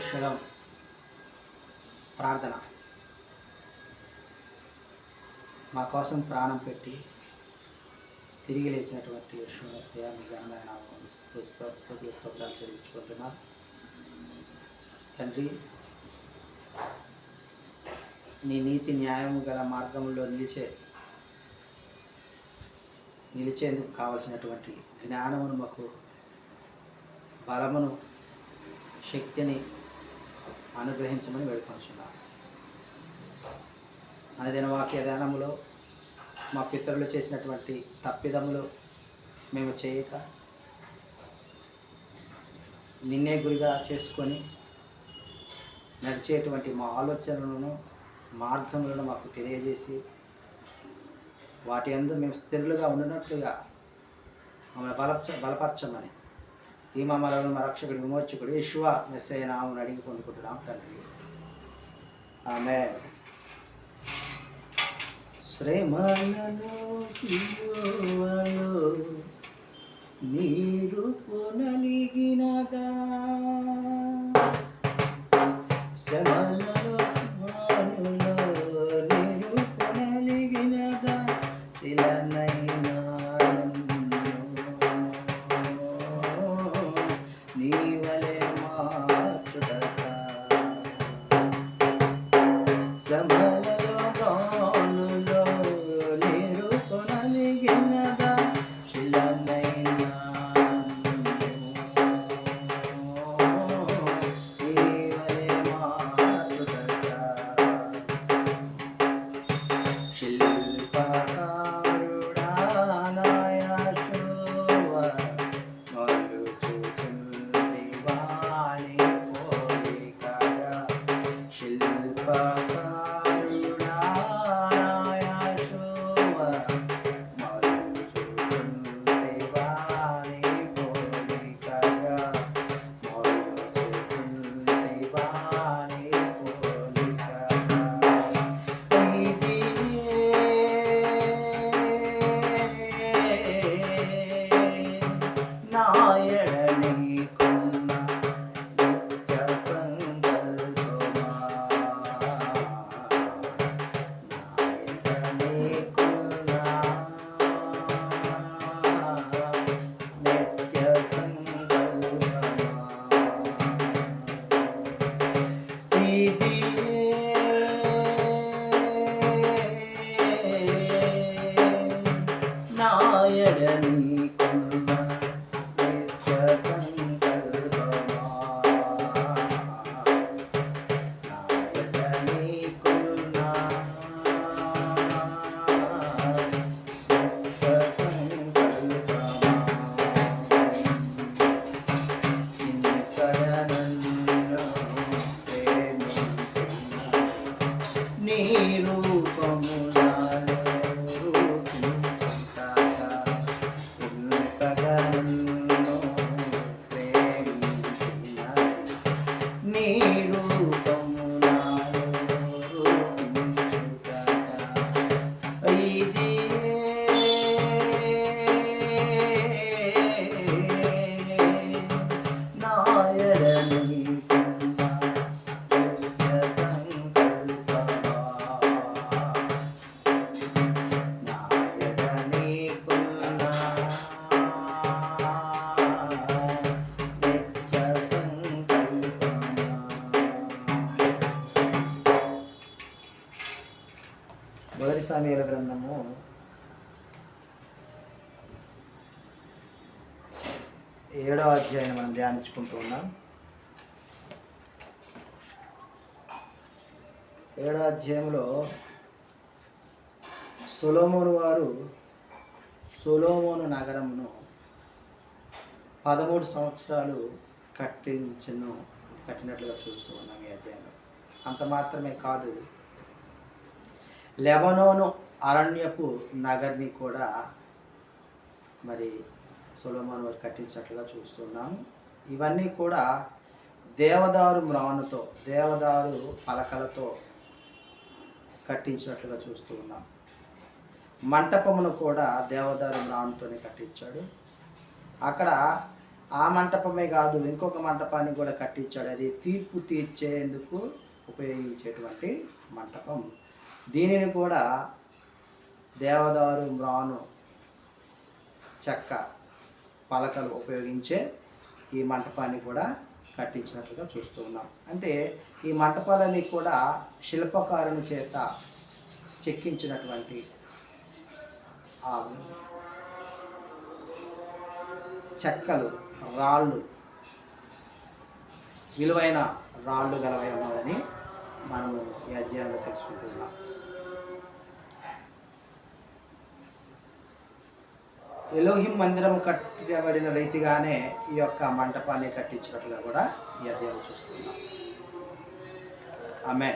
శలం ప్రార్థన. మా కోసం ప్రాణం పెట్టి తిరిగి లేచినటువంటి యశ్వరస్య మీ ఘనమైన నామమును స్తోత్రాలు తండ్రి నీ నీతి న్యాయము గల మార్గంలో నిలిచే నిలిచేందుకు కావలసినటువంటి జ్ఞానమును మాకు బలమును శక్తిని అనుగ్రహించమని వేడుకొంచున్నాం అనదిన వాక్య ధ్యానములో మా పితరులు చేసినటువంటి తప్పిదములు మేము చేయక నిన్నే గురిగా చేసుకొని నడిచేటువంటి మా ఆలోచనలను మార్గములను మాకు తెలియజేసి వాటి అందు మేము స్థిరులుగా ఉన్నట్లుగా మమ్మల్ని బలపరచ బలపరచమని ఈ మమ్మలను మా రక్షకుడి విమోచకుడు యశ్వ మెస్సయ్య నామని అడిగి పొందుకుంటున్నాం తండ్రి. ఆమె శ్రమలను సిలువలో మీరు పునలిగినదా চরণ నీ మొదటి సమయాల గ్రంథము. ఏడవ అధ్యాయం మనం ధ్యానించుకుంటూ ఉన్నాం. ఏడవ అధ్యాయంలో సొలోమోను వారు సొలోమోను నగరమును పదమూడు సంవత్సరాలు కట్టించను కట్టినట్లుగా చూస్తూ ఉన్నాం ఈ అధ్యాయంలో. అంత మాత్రమే కాదు లెబనోను అరణ్యపు నగర్ని కూడా మరి సొలోమోన్ వారు కట్టించట్లుగా చూస్తున్నాము ఇవన్నీ కూడా దేవదారు మ్రానుతో దేవదారు పలకలతో కట్టించినట్లుగా చూస్తూ ఉన్నాం మంటపమును కూడా దేవదారు మ్రానుతోనే కట్టించాడు. అక్కడ ఆ మంటపమే కాదు ఇంకొక మంటపాన్ని కూడా కట్టించాడు. అది తీర్పు తీర్చేందుకు ఉపయోగించేటువంటి మంటపం. దీనిని కూడా దేవదారు మ్రాను చెక్క పలకలు ఉపయోగించే ఈ మంటపాన్ని కూడా కట్టించినట్లుగా చూస్తూ ఉన్నాం. అంటే ఈ మంటపాలన్నీ కూడా శిల్పకారుని చేత చెక్కించినటువంటి ఆ చెక్కలు రాళ్ళు విలువైన రాళ్ళు గలవై ఉన్నదని మనము ఈ అధ్యాయంలో తెలుసుకుంటున్నాం. ఎలోహిం మందిరం కట్టబడిన రీతిగానే ఈ యొక్క మంటపాన్ని కట్టించినట్లుగా కూడా ఈ అధ్యాయం చూస్తున్నాం. ఆమె